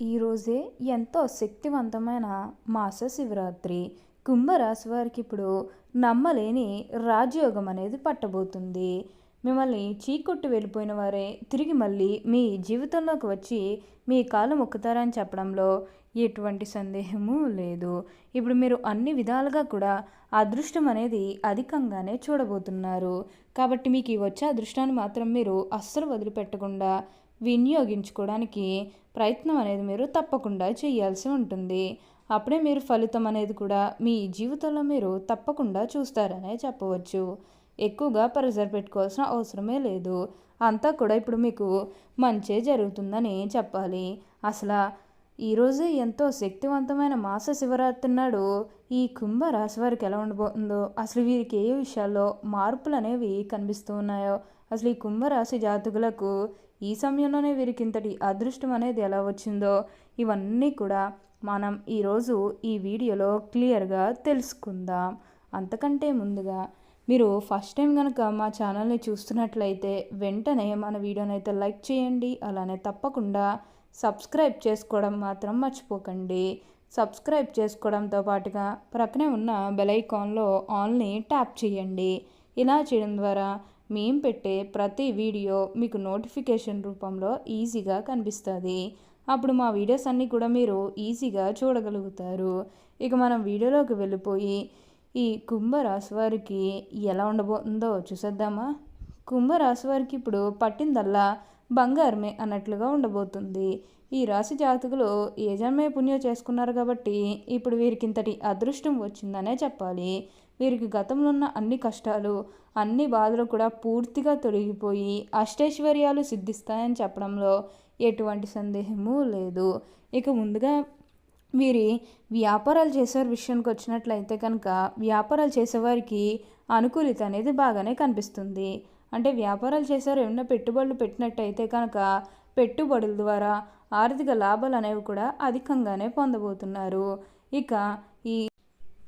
ఈరోజే ఎంతో శక్తివంతమైన మాస శివరాత్రి కుంభరాశి వారికి ఇప్పుడు నమ్మలేని రాజయోగం అనేది పట్టబోతుంది. మిమ్మల్ని చీకొట్టు వెళ్ళిపోయిన వారే తిరిగి మళ్ళీ మీ జీవితంలోకి వచ్చి మీ కాలు మొక్కుతారని చెప్పడంలో ఎటువంటి సందేహము లేదు. ఇప్పుడు మీరు అన్ని విధాలుగా కూడా అదృష్టం అనేది అధికంగానే చూడబోతున్నారు. కాబట్టి మీకు ఈ వచ్చే అదృష్టాన్ని మాత్రం మీరు అస్సలు వదిలిపెట్టకుండా వినియోగించుకోవడానికి ప్రయత్నం అనేది మీరు తప్పకుండా చేయాల్సి ఉంటుంది. అప్పుడే మీరు ఫలితం అనేది కూడా మీ జీవితంలో మీరు తప్పకుండా చూస్తారనే చెప్పవచ్చు. ఎక్కువగా ప్రెజర్ పెట్టుకోవాల్సిన అవసరమే లేదు. అంతా కూడా ఇప్పుడు మీకు మంచే జరుగుతుందని చెప్పాలి. అసలు ఈరోజు ఎంతో శక్తివంతమైన మాస శివరాత్రి నాడు ఈ కుంభ రాశి వారికి ఎలా ఉండబోతుందో అసలు వీరికి ఏ విషయాల్లో మార్పులు అనేవి కనిపిస్తూ ఉన్నాయో అసలు ఈ కుంభరాశి జాతకులకు ఈ సమయంలోనే వీరికి ఇంతటి అదృష్టం అనేది ఎలా వచ్చిందో ఇవన్నీ కూడా మనం ఈరోజు ఈ వీడియోలో క్లియర్గా తెలుసుకుందాం. అంతకంటే ముందుగా మీరు ఫస్ట్ టైం కనుక మా ఛానల్ని చూస్తున్నట్లయితే వెంటనే మన వీడియోని అయితే లైక్ చేయండి అలానే తప్పకుండా సబ్స్క్రైబ్ చేసుకోవడం మాత్రం మర్చిపోకండి. సబ్స్క్రైబ్ చేసుకోవడంతో పాటుగా ప్రక్కనే ఉన్న బెల్ ఐకాన్లో ఆల్ని ట్యాప్ చేయండి. ఇలా చేయడం ద్వారా మేము పెట్టే ప్రతి వీడియో మీకు నోటిఫికేషన్ రూపంలో ఈజీగా కనిపిస్తుంది. అప్పుడు మా వీడియోస్ అన్నీ కూడా మీరు ఈజీగా చూడగలుగుతారు. ఇక మనం వీడియోలోకి వెళ్ళిపోయి ఈ కుంభరాశి వారికి ఎలా ఉండబోతుందో చూసేద్దామా? కుంభరాశి వారికి ఇప్పుడు పట్టిందల్లా బంగారమే అన్నట్లుగా ఉండబోతుంది. ఈ రాశి జాతకులు ఏ జన్మే పుణ్యం చేసుకున్నారు కాబట్టి ఇప్పుడు వీరికి ఇంతటి అదృష్టం వచ్చిందనే చెప్పాలి. వీరికి గతంలో ఉన్న అన్ని కష్టాలు అన్ని బాధలు కూడా పూర్తిగా తొలగిపోయి అష్టైశ్వర్యాలు సిద్ధిస్తాయని చెప్పడంలో ఎటువంటి సందేహము లేదు. ఇక ముందుగా వీరి వ్యాపారాలు చేసేవారి విషయానికి వచ్చినట్లయితే కనుక వ్యాపారాలు చేసేవారికి అనుకూలిత అనేది బాగానే కనిపిస్తుంది. అంటే వ్యాపారాలు చేసేవారు ఏమైనా పెట్టుబడులు పెట్టినట్టయితే కనుక పెట్టుబడుల ద్వారా ఆర్థిక లాభాలు అనేవి కూడా అధికంగానే పొందబోతున్నారు. ఇక ఈ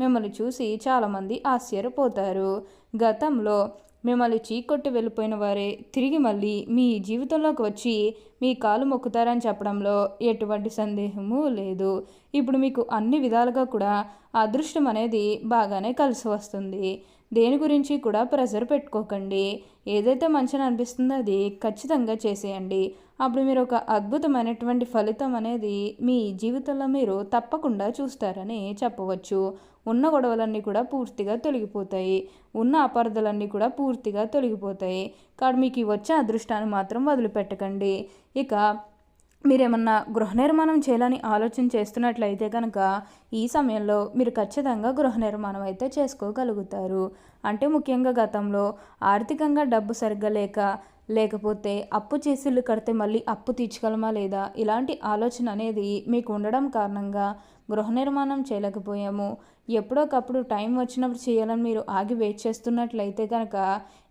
మిమ్మల్ని చూసి చాలామంది ఆశ్చర్యపోతారు. గతంలో మిమ్మల్ని చీకొట్టి వెళ్ళిపోయిన వారే తిరిగి మళ్ళీ మీ జీవితంలోకి వచ్చి మీ కాలు మొక్కుతారని చెప్పడంలో ఎటువంటి సందేహము లేదు. ఇప్పుడు మీకు అన్ని విధాలుగా కూడా అదృష్టం అనేది బాగానే కలిసి వస్తుంది. దేని గురించి కూడా ప్రెజర్ పెట్టుకోకండి. ఏదైతే మంచిగా అనిపిస్తుందో అది ఖచ్చితంగా చేసేయండి. అప్పుడు మీరు ఒక అద్భుతమైనటువంటి ఫలితం అనేది మీ జీవితంలో మీరు తప్పకుండా చూస్తారని చెప్పవచ్చు. ఉన్న గొడవలన్నీ కూడా పూర్తిగా తొలగిపోతాయి. ఉన్న అపార్థలన్నీ కూడా పూర్తిగా తొలగిపోతాయి. కాబట్టి మీకు వచ్చే అదృష్టాన్ని మాత్రం వదిలిపెట్టకండి. ఇక మీరేమన్నా గృహ నిర్మాణం చేయాలని ఆలోచన చేస్తున్నట్లయితే కనుక ఈ సమయంలో మీరు ఖచ్చితంగా గృహ నిర్మాణం అయితే చేసుకోగలుగుతారు. అంటే ముఖ్యంగా గతంలో ఆర్థికంగా డబ్బు సరిగ్గా లేక లేకపోతే అప్పు చేసి ఇల్లు కడితే మళ్ళీ అప్పు తీర్చగలమా లేదా? ఇలాంటి ఆలోచన అనేది మీకు ఉండడం కారణంగా గృహ నిర్మాణం చేయలేకపోయాము. ఎప్పుడోకప్పుడు టైం వచ్చినప్పుడు చేయాలని మీరు ఆగి వెయిట్ చేస్తున్నట్లయితే కనుక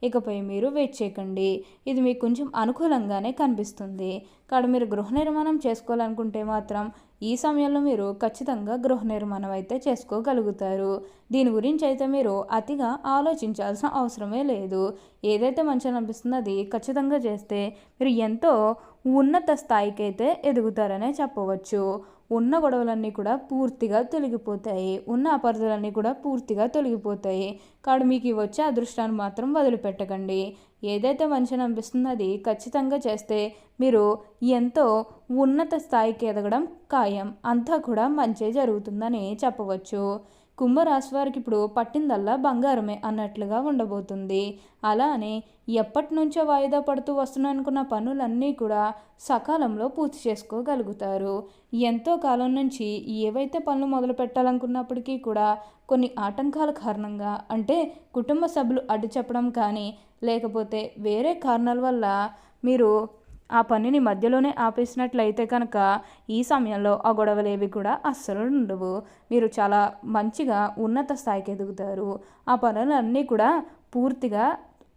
ఇకపై మీరు వెయిట్ చేయకండి. ఇది మీకు కొంచెం అనుకూలంగానే కనిపిస్తుంది. కాదు మీరు గృహ నిర్మాణం చేసుకోవాలనుకుంటే మాత్రం ఈ సమయంలో మీరు ఖచ్చితంగా గృహ నిర్మాణం అయితే చేసుకోగలుగుతారు. దీని గురించి అయితే మీరు అతిగా ఆలోచించాల్సిన అవసరమే లేదు. ఏదైతే మంచిగా అనిపిస్తుందో అది ఖచ్చితంగా చేస్తే మీరు ఎంతో ఉన్నత స్థాయికి అయితే ఎదుగుతారనే చెప్పవచ్చు. ఉన్న గొడవలన్నీ కూడా పూర్తిగా తొలగిపోతాయి. ఉన్న అపార్థలన్నీ కూడా పూర్తిగా తొలగిపోతాయి. కాడు మీకు వచ్చే అదృష్టాన్ని మాత్రం వదిలిపెట్టకండి. ఏదైతే మంచిని అనిపిస్తుందో అది ఖచ్చితంగా చేస్తే మీరు ఎంతో ఉన్నత స్థాయికి ఎదగడం ఖాయం. అంతా కూడా మంచి జరుగుతుందని చెప్పవచ్చు. కుంభరాశి వారికి ఇప్పుడు పట్టిందల్లా బంగారమే అన్నట్లుగా ఉండబోతుంది. అలానే ఎప్పటి నుంచో వాయిదా పడుతూ వస్తున్నానుకున్న పనులన్నీ కూడా సకాలంలో పూర్తి చేసుకోగలుగుతారు. ఎంతో కాలం నుంచి ఏవైతే పనులు మొదలు పెట్టాలనుకున్నప్పటికీ కూడా కొన్ని ఆటంకాల కారణంగా అంటే కుటుంబ సభ్యులు అడ్డు చెప్పడం కానీ లేకపోతే వేరే కారణాల వల్ల మీరు ఆ పనిని మధ్యలోనే ఆపేసినట్లయితే కనుక ఈ సమయంలో ఆ గొడవలేవి కూడా అస్సలు ఉండవు. మీరు చాలా మంచిగా ఉన్నత స్థాయికి ఎదుగుతారు. ఆ పనులన్నీ కూడా పూర్తిగా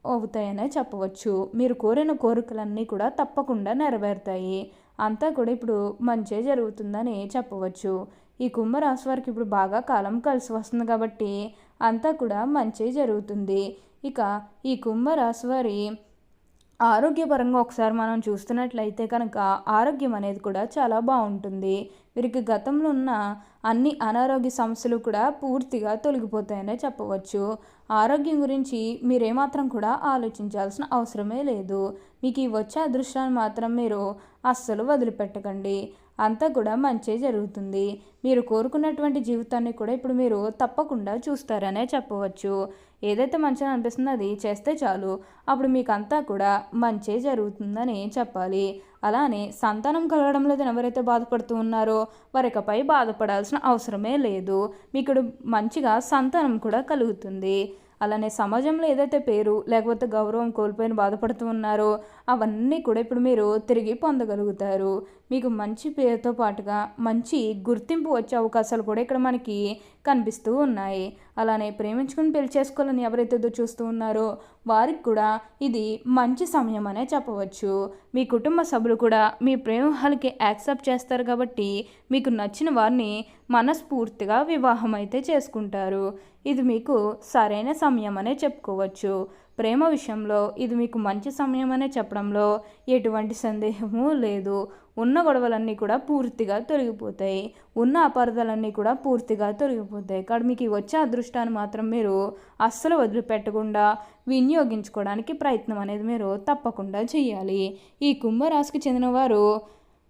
అవుతాయనే చెప్పవచ్చు. మీరు కోరిన కోరికలన్నీ కూడా తప్పకుండా నెరవేరుతాయి. అంతా కూడా ఇప్పుడు మంచే జరుగుతుందని చెప్పవచ్చు. ఈ కుంభరాశి వారికి ఇప్పుడు బాగా కాలం కలిసి వస్తుంది కాబట్టి అంతా కూడా మంచి జరుగుతుంది. ఇక ఈ కుంభరాశి వారి ఆరోగ్యపరంగా ఒకసారి మనం చూస్తున్నట్లయితే కనుక ఆరోగ్యం అనేది కూడా చాలా బాగుంటుంది. వీరికి గతంలో ఉన్న అన్ని అనారోగ్య సమస్యలు కూడా పూర్తిగా తొలగిపోతాయనే చెప్పవచ్చు. ఆరోగ్యం గురించి మీరేమాత్రం కూడా ఆలోచించాల్సిన అవసరమే లేదు. మీకు ఈ వచ్చే అదృష్టాన్ని మాత్రం మీరు అస్సలు వదిలిపెట్టకండి. అంతా కూడా మంచే జరుగుతుంది. మీరు కోరుకున్నటువంటి జీవితాన్ని కూడా ఇప్పుడు మీరు తప్పకుండా చూస్తారనే చెప్పవచ్చు. ఏదైతే మంచిగా అనిపిస్తుందో అది చేస్తే చాలు. అప్పుడు మీకు అంతా కూడా మంచే జరుగుతుందని చెప్పాలి. అలానే సంతానం కలగడం లేదని ఎవరైతే బాధపడుతూ ఉన్నారో వారికపై బాధపడాల్సిన అవసరమే లేదు. మీకు మంచిగా సంతానం కూడా కలుగుతుంది. అలానే సమాజంలో ఏదైతే పేరు లేకపోతే గౌరవం కోల్పోయిన బాధపడుతూ ఉన్నారో అవన్నీ కూడా ఇప్పుడు మీరు తిరిగి పొందగలుగుతారు. మీకు మంచి పేరుతో పాటుగా మంచి గుర్తింపు వచ్చే అవకాశాలు కూడా ఇక్కడ మనకి కనిపిస్తూ ఉన్నాయి. అలానే ప్రేమించుకుని పెళ్ళి చేసుకోవాలని ఎవరైతే చూస్తూ ఉన్నారో వారికి కూడా ఇది మంచి సమయం అనే చెప్పవచ్చు. మీ కుటుంబ సభ్యులు కూడా మీ ప్రేమహాలకి యాక్సెప్ట్ చేస్తారు కాబట్టి మీకు నచ్చిన వారిని మనస్ఫూర్తిగా వివాహం అయితే చేసుకుంటారు. ఇది మీకు సరైన సమయం అనే చెప్పుకోవచ్చు. ప్రేమ విషయంలో ఇది మీకు మంచి సమయం అనే చెప్పడంలో ఎటువంటి సందేహము లేదు. ఉన్న గొడవలన్నీ కూడా పూర్తిగా తొలగిపోతాయి. ఉన్న అపార్థాలన్నీ కూడా పూర్తిగా తొలగిపోతాయి. కాబట్టి మీకు వచ్చే అదృష్టాన్ని మాత్రం మీరు అస్సలు వదిలిపెట్టకుండా వినియోగించుకోవడానికి ప్రయత్నం అనేది మీరు తప్పకుండా చేయాలి. ఈ కుంభరాశికి చెందిన వారు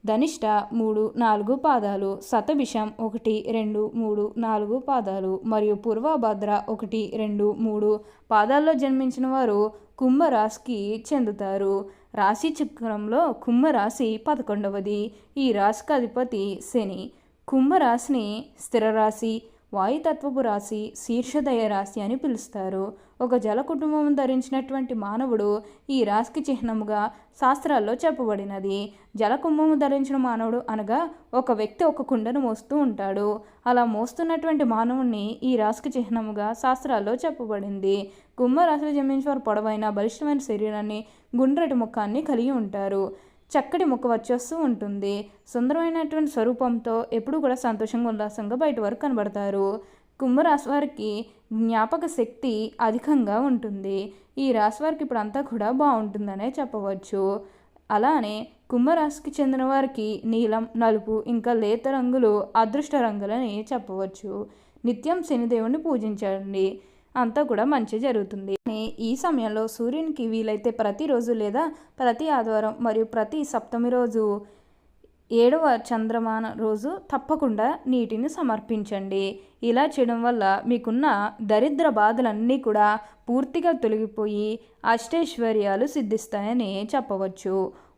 ధనిష్ట మూడు నాలుగు పాదాలు శతభిషం ఒకటి రెండు మూడు నాలుగు పాదాలు మరియు పూర్వభద్ర ఒకటి రెండు మూడు పాదాల్లో జన్మించిన వారు కుంభరాశికి చెందుతారు. రాశి చక్రంలో కుంభరాశి పదకొండవది. ఈ రాశికి అధిపతి శని. కుంభరాశిని స్థిర రాశి వాయుతత్వపు రాశి శీర్షదయ రాశి అని పిలుస్తారు. ఒక జల కుటుంబం ధరించినటువంటి మానవుడు ఈ రాశికి చిహ్నముగా శాస్త్రాల్లో చెప్పబడినది. జల కుంభము ధరించిన మానవుడు అనగా ఒక వ్యక్తి ఒక కుండను మోస్తూ ఉంటాడు. అలా మోస్తున్నటువంటి మానవుణ్ణి ఈ రాశికి చిహ్నముగా శాస్త్రాల్లో చెప్పబడింది. కుంభరాశిలో జన్మించిన వారు పొడవైన బలిష్టమైన శరీరాన్ని గుండ్రటి ముఖాన్ని కలిగి ఉంటారు. చక్కటి ముఖ వచ్చేస్తూ ఉంటుంది. సుందరమైనటువంటి స్వరూపంతో ఎప్పుడు కూడా సంతోషంగా ఉల్లాసంగా బయట వరకు కనబడతారు. కుంభరాశి వారికి జ్ఞాపక శక్తి అధికంగా ఉంటుంది. ఈ రాశి వారికి ఇప్పుడు అంతా కూడా బాగుంటుందనే చెప్పవచ్చు. అలానే కుంభరాశికి చెందిన వారికి నీలం నలుపు ఇంకా లేత రంగులు అదృష్ట రంగులని చెప్పవచ్చు. నిత్యం శనిదేవుని పూజించండి. అంతా కూడా మంచి జరుగుతుంది. ఈ సమయంలో సూర్యునికి వీలైతే ప్రతిరోజు లేదా ప్రతి ఆదివారం మరియు ప్రతి సప్తమి రోజు ఏడవ చంద్రమాన రోజు తప్పకుండా నీటిని సమర్పించండి. ఇలా చేయడం వల్ల మీకున్న దరిద్ర బాధలన్నీ కూడా పూర్తిగా తొలగిపోయి అష్టైశ్వర్యాలు సిద్ధిస్తాయని చెప్పవచ్చు.